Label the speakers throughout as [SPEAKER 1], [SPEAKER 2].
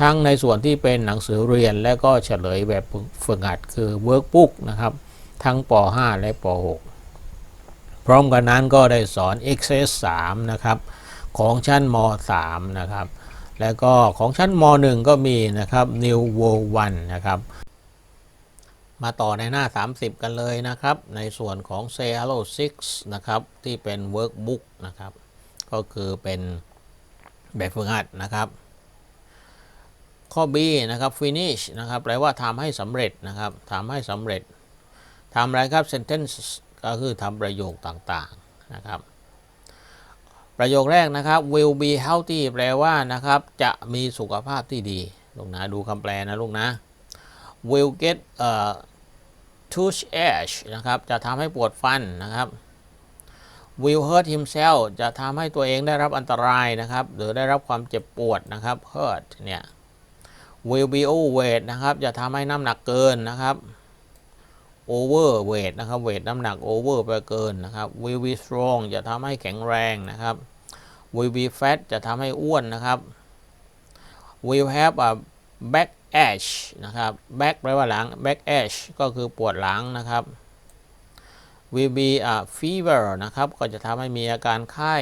[SPEAKER 1] ทั้งในส่วนที่เป็นหนังสือเรียนและก็เฉลยแบบฝึกหัดคือ Workbook นะครับ ทั้งป .5 และป .6 พร้อมกันนั้นก็ได้สอน Excel 3นะครับ ของชั้นม .3 นะครับ แล้วก็ของชั้นม .1 ก็มีนะครับ New World 1นะครับมาต่อในหน้า 30 กันเลยนะครับ ในส่วนของ Say Hello 6นะครับ ที่เป็น Workbook นะครับ ก็คือเป็นแบบฝึกหัดนะครับ ข้อ B นะครับ finish นะครับแปลว่าทำให้สำเร็จนะครับทำให้สำเร็จทำอะไรครับ sentence ก็คือทำประโยคต่างๆนะครับประโยคแรกนะครับ will be healthy แปลว่านะครับ จะมีสุขภาพที่ดีลูกนะดูคำแปลนะลูกนะ will get a tooth-ache นะครับจะทำให้ปวดฟันนะครับ will hurt himself จะทำให้ตัวเองได้รับอันตรายนะครับ หรือได้รับความเจ็บปวดนะครับ hurt เนี่ย will be overweight นะครับจะทำให้น้ำหนักเกินนะครับ overweight นะครับ weight น้ำหนัก over ไปเกินนะครับ will be strong จะทำให้แข็งแรงนะครับ will be fat จะทำให้อ้วนนะครับ will have a back ache นะครับ back แปลว่าหลัง back ache ก็คือปวดหลังนะครับ will be a fever นะครับก็จะทำให้มีอาการไข้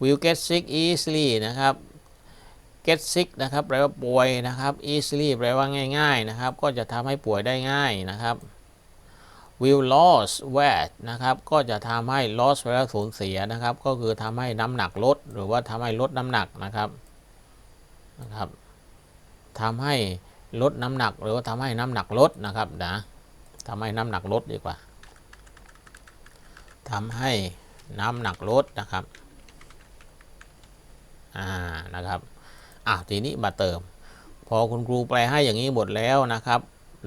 [SPEAKER 1] will get sick easily นะครับ get sick นะครับแปลว่าป่วยนะครับ easily แปลว่าง่ายๆนะครับ ก็จะทำให้ป่วยได้ง่ายนะครับ will lose weight นะครับ ก็จะทำให้ loss แปลว่าสูญเสียนะครับ ก็คือทำให้น้ำหนักลด หรือว่าทำให้ลดน้ำหนักนะครับนะครับทำให้ลดน้ำหนัก หรือว่าทำให้น้ำหนักลดนะครับนะทำให้น้ำหนักลดดีกว่าทำให้น้ำหนักลดนะครับ อ่า นะครับ อะทีนี้มาเติม พอคุณครูแปลให้อย่างนี้หมดแล้วนะครับ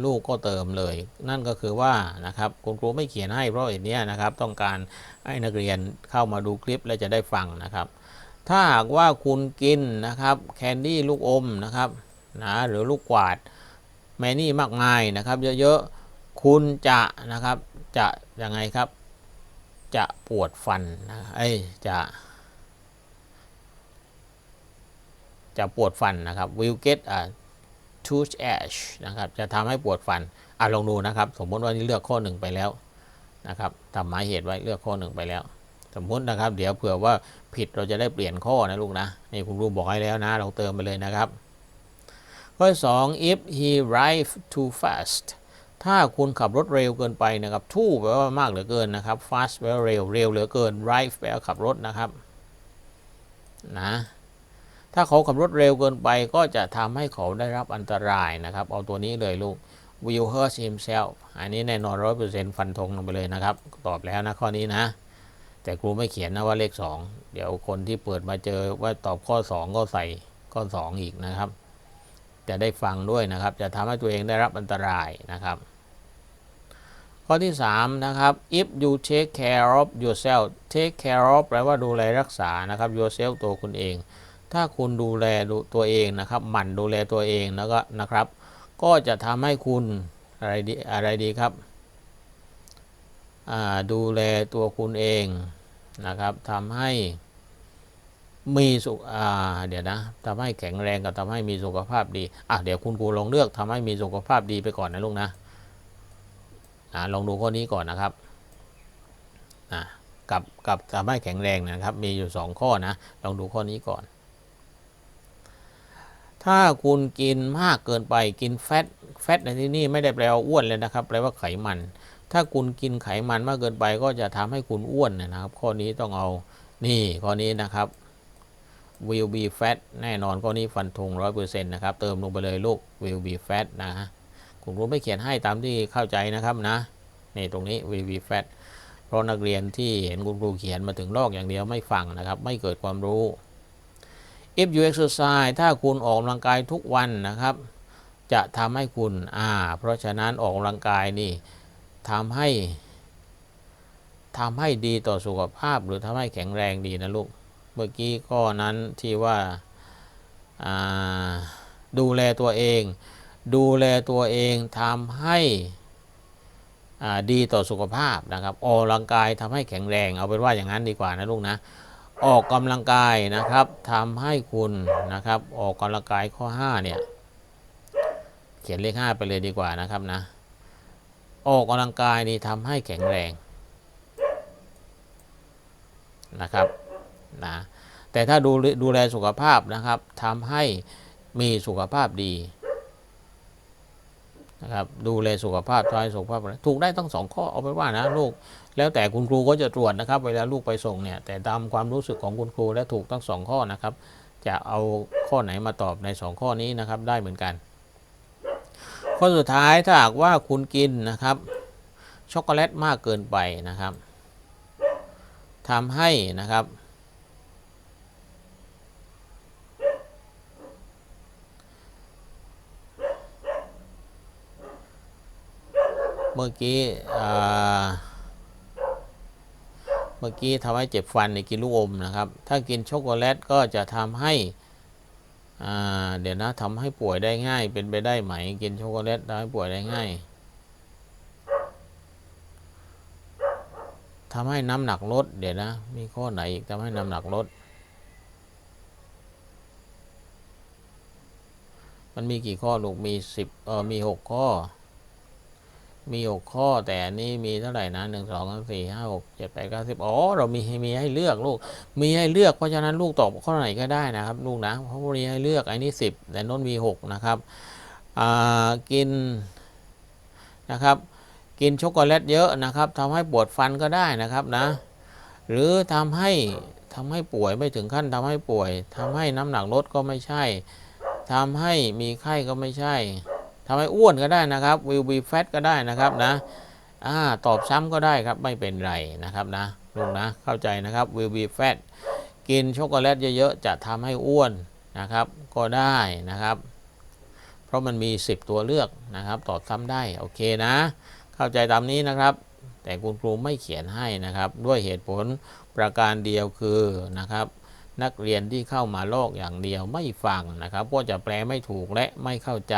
[SPEAKER 1] ลูกก็เติมเลย นั่นก็คือว่านะครับคุณครูไม่เขียนให้เพราะอย่างนี้นะครับ ต้องการให้นักเรียนเข้ามาดูคลิปและจะได้ฟังนะครับ ถ้าหากว่าคุณกินนะครับแคนดี้ลูกอมนะครับนะหรือลูกกวาดแมนี่มากมายนะครับ เยอะๆคุณจะนะครับจะยังไงครับ จะปวดฟันนะเอ้ยจะ จะปวดฟันนะครับ will get a tooth ache นะครับ จะทำให้ปวดฟันอะลองดูนะครับ สมมติว่านี่เลือกข้อหนึ่งไปแล้วนะครับทำหมายเหตุไว้เลือกข้อหนึ่งไปแล้ว สมมตินะครับ เดี๋ยวเผื่อว่าผิดเราจะได้เปลี่ยนข้อนะลูกนะนี่คุณครูบอกให้แล้วนะเราเติมไปเลยนะครับ ข้อ2 if he drive too fast ถ้าคุณขับรถเร็วเกินไปนะครับ too แปลว่ามากเหลือเกินนะครับ fast แปลว่าเร็ว เร็วเหลือเกิน drive แปลว่าขับรถนะครับ นะ ถ้าเขาขับรถเร็วเกินไปก็จะทำให้เขาได้รับอันตรายนะครับ เอาตัวนี้เลยลูก will hurt himself อันนี้แน่นอนร้อยเปอร์เซ็นต์ฟันธงลงไปเลยนะครับ ตอบแล้วนะข้อนี้นะ แต่ครูไม่เขียนนะว่าเลข 2 เดี๋ยวคนที่เปิดมาเจอว่าตอบข้อ 2 ก็ใส่ข้อ 2 อีกนะครับ จะได้ฟังด้วยนะครับ จะทำให้ตัวเองได้รับอันตรายนะครับ ข้อที่ 3 นะครับ if you take care of yourself take care of แปลว่าดูแลรักษานะครับ yourself ตัวคุณเอง ถ้าคุณดูแลตัวเองนะครับหมั่นดูแลตัวเองแล้วก็นะครับ ก็จะทำให้คุณอะไรดีอะไรดีครับดูแลตัวคุณเองนะครับทำให้มีสุขเดี๋ยวนะทำให้แข็งแรงกับทำให้มีสุขภาพดีอะเดี๋ยวคุณครูลองเลือกทำให้มีสุขภาพดีไปก่อนนะลูกนะนะลองดูข้อนี้ก่อนนะครับนะกับกับทำให้แข็งแรงนะครับ มีอยู่ 2 ข้อนะลองดูข้อนี้ก่อน ถ้าคุณกินมากเกินไปกินแฟตแฟตในที่นี้ไม่ได้แปลว่าอ้วนเลยนะครับ แปลว่าไขมัน ถ้าคุณกินไขมันมากเกินไปก็จะทำให้คุณอ้วนนะครับ ข้อนี้ต้องเอานี่ข้อนี้นะครับ will be fat แน่นอนข้อนี้ฟันธงร้อยเปอร์เซ็นต์นะครับ เติมลงไปเลยลูก will be fat นะฮะคุณครูไม่เขียนให้ตามที่เข้าใจนะครับนะนี่ตรงนี้ will be fat เพราะนักเรียนที่เห็นคุณครูเขียนมาถึงลอกอย่างเดียวไม่ฟังนะครับ ไม่เกิดความรู้ if you exercise ถ้าคุณออกกำลังกายทุกวันนะครับ จะทำให้คุณอ่าเพราะฉะนั้นออกกำลังกายนี่ทำให้ทำให้ดีต่อสุขภาพหรือทำให้แข็งแรงดีนะลูก เมื่อกี้ข้อนั้นที่ว่าดูแลตัวเอง ดูแลตัวเองทำให้ดีต่อสุขภาพนะครับออกกำลังกายทำให้แข็งแรง เอาเป็นว่าอย่างนั้นดีกว่านะลูกนะ ออกกำลังกายนะครับทำให้คุณนะครับ ออกกำลังกายข้อ5เนี่ยเขียนเลข 5 ไปเลยดีกว่านะครับนะ ออกกำลังกายนี่ทำให้แข็งแรงนะครับนะแต่ถ้าดูดูแลสุขภาพนะครับทำให้มีสุขภาพดี นะครับดูแลสุขภาพทำให้สุขภาพถูกได้ต้งสองข้อเอาไปว่านะลูก แล้วแต่คุณครูก็จะตรวจนะครับ เวลาลูกไปส่งเนี่ยแต่ตามความรู้สึกของคุณครูและถูกทั้งสองข้อนะครับ จะเอาข้อไหนมาตอบในสองข้อนี้นะครับได้เหมือนกัน ข้อสุดท้ายถ้าหากว่าคุณกินนะครับช็อกโกแลตมากเกินไปนะครับทำให้นะครับ เมื่อกี้เมื่อกี้ทำให้เจ็บฟันในกินลูกอมนะครับ ถ้ากินช็อกโกแลตก็จะทำให้เดี๋ยวนะทำให้ป่วยได้ง่าย เป็นไปได้ไหม กินช็อกโกแลตทำให้ป่วยได้ง่ายทำให้น้ำหนักลดเดี๋ยวนะ มีข้อไหนอีกทำให้น้ำหนักลด มันมีกี่ข้อลูกมีสิบเออมีหกข้อ มีหกข้อแต่นี้มีเท่าไหร่นะหนึ่งสองสามสี่ห้าหกเจ็ดแปดเก้าสิบอ๋อเรามีให้มีให้เลือกลูก มีให้เลือกเพราะฉะนั้นลูกตอบข้อไหนก็ได้นะครับ ลูกนะเพราะวันนี้ให้เลือกไอ้นี่สิบแต่น้นมีหกนะครับอ่ากินนะครับ กินช็อกโกแลตเยอะนะครับทำให้ปวดฟันก็ได้นะครับนะ หรือทำให้ทำให้ป่วยไม่ถึงขั้นทำให้ป่วยทำให้น้ำหนักลดก็ไม่ใช่ทำให้มีไข้ก็ไม่ใช่ ทำให้อ้วนก็ได้นะครับ will be fat ก็ได้นะครับนะอ่าตอบซ้ำก็ได้ครับไม่เป็นไรนะครับนะลุงนะเข้าใจนะครับ will be fat กินช็อกโกแลตเยอะๆจะทำให้อ้วนนะครับ ก็ได้นะครับ เพราะมันมี 10 ตัวเลือกนะครับ ตอบซ้ำได้โอเคนะ เข้าใจตามนี้นะครับแต่คุณครูไม่เขียนให้นะครับ ด้วยเหตุผลประการเดียวคือนะครับ นักเรียนที่เข้ามาลอกอย่างเดียวไม่ฟังนะครับ ก็จะแปลไม่ถูกและไม่เข้าใจ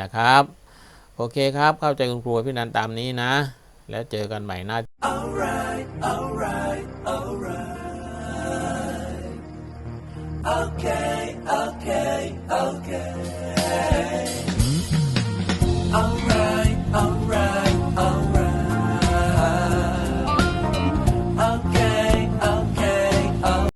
[SPEAKER 1] นะครับ โอเคครับ เข้าใจคุณครูพี่นันตามนี้นะ แล้วเจอกันใหม่หน้า
[SPEAKER 2] Alright, alright, alright. Okay, okay, okay.